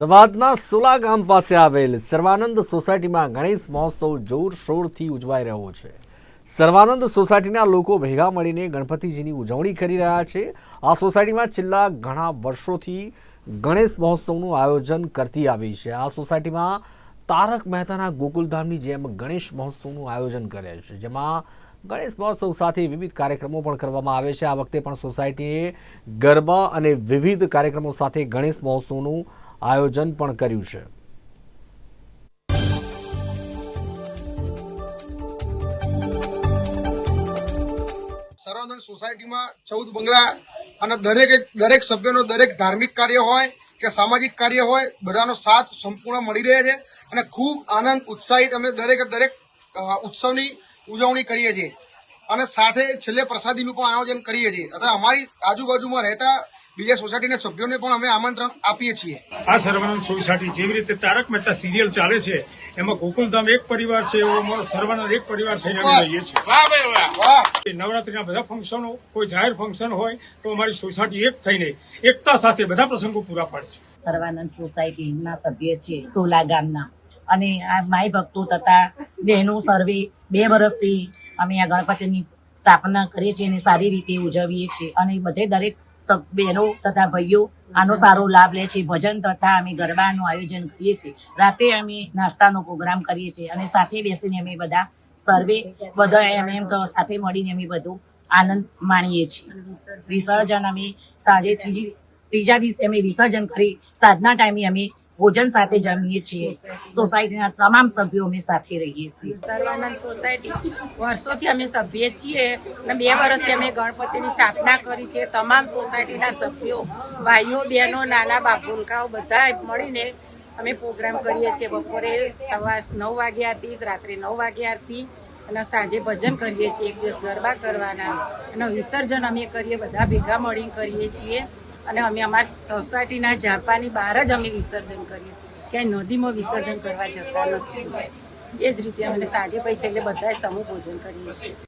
અમદાવાદના સોલા ગામ પાસે આવેલ સર્વાનંદ સોસાયટીમાં ગણેશ મહોત્સવ જોરશોરથી ઉજવાઈ રહ્યો છે. સર્વાનંદ સોસાયટીના લોકો ભેગા મળીને ગણપતિજીની ઉજવણી કરી રહ્યા છે. આ સોસાયટીમાં છેલ્લા ઘણા વર્ષોથી ગણેશ મહોત્સવનું આયોજન કરતી આવી છે. આ સોસાયટીમાં તારક મહેતાના ગોકુલધામની જેમ ગણેશ મહોત્સવનું આયોજન કરે છે. જેમાં ગણેશ મહોત્સવ સાથે વિવિધ કાર્યક્રમો પણ કરવામાં આવે છે. આ વખતે પણ સોસાયટીએ ગરબા અને વિવિધ કાર્યક્રમો સાથે ગણેશ મહોત્સવનું આયોજન પણ કર્યું છે. સર્વાનંદ સોસાયટીમાં ચૌદ બંગલા અને દરેક દરેક સભ્યનો દરેક ધાર્મિક કાર્ય હોય કે સામાજિક કાર્ય હોય, બધાનો સાથ સંપૂર્ણ મળી રહે છે અને ખૂબ આનંદ, ઉત્સાહિત અમે દરેકે દરેક ઉત્સવની ઉજવણી કરીએ છીએ. અને સાથે છેલ્લે પ્રસાદીનું પણ આયોજન કરીએ છીએ. અથવા અમારી આજુબાજુમાં રહેતા બીજા સોસાયટીના સભ્યોને પણ અમે આમંત્રણ આપીએ છીએ. આ સર્વાનંદ સોસાયટી જેવી રીતે તારક મહેતા સિરિયલ ચાલે છે એમાં ગોકુલધામ એક પરિવાર છે એવો અમારો સર્વાનંદ એક પરિવાર થઈને અમે રહીએ છીએ. નવરાત્રિના નવરાત્રીના બધા ફંક્શનો કોઈ જાહેર ફંક્શન હોય તો અમારી સોસાયટી એક થઈને એકતા સાથે બધા પ્રસંગો પૂરા પાડે છે. સર્વાનંદ સોસાયટીના સભ્ય છે સોલા ગામના. અને આ માય ભક્તો તથા બહેનો સર્વે બે વર્ષથી અમે આ ગણપતિની સ્થાપના કરીએ છીએ અને સારી રીતે ઉજવીએ છીએ. અને બધે દરેક બહેનો તથા ભાઈઓ આનો સારો લાભ લે છે. ભજન તથા અમે ગરબાનું આયોજન કરીએ છીએ. રાતે અમે નાસ્તાનો પ્રોગ્રામ કરીએ છીએ અને સાથે બેસીને અમે બધા સર્વે બધા એમ એમ સાથે મળીને અમે બધું આનંદ માણીએ છીએ. વિસર્જન અમે સાંજે ત્રીજી, ત્રીજા દિવસે અમે વિસર્જન કરી. સાંજના ટાઈમે અમે ભોજન સાથે જમીએ છીએ. સોસાયટીના તમામ સભ્યો અમે સાથે રહીએ છીએ. સોસાયટી. વર્ષોથી અમે સભ્ય છીએ અને બે વર્ષથી અમે ગણપતિની સ્થાપના કરી છે. તમામ સોસાયટીના સભ્યો, ભાઈઓ, બહેનો, નાના બાપુલકાઓ બધા મળીને અમે પ્રોગ્રામ કરીએ છીએ. બપોરે સવા નવ વાગ્યાથી રાત્રે નવ વાગ્યાથી અને સાંજે ભજન કરીએ છીએ. એક દિવસ ગરબા કરવાના અને વિસર્જન અમે કરીએ. બધા ભેગા મળીને કરીએ છીએ. અને અમે અમારી સોસાયટીના ઝાપાની બહાર જ અમે વિસર્જન કરીએ ક્યાંય નદીમાં વિસર્જન કરવા જતા નથી. એ જ રીતે અમે સાંજે પછી છેલ્લે બધાએ સમૂહ ભોજન કરીએ છીએ.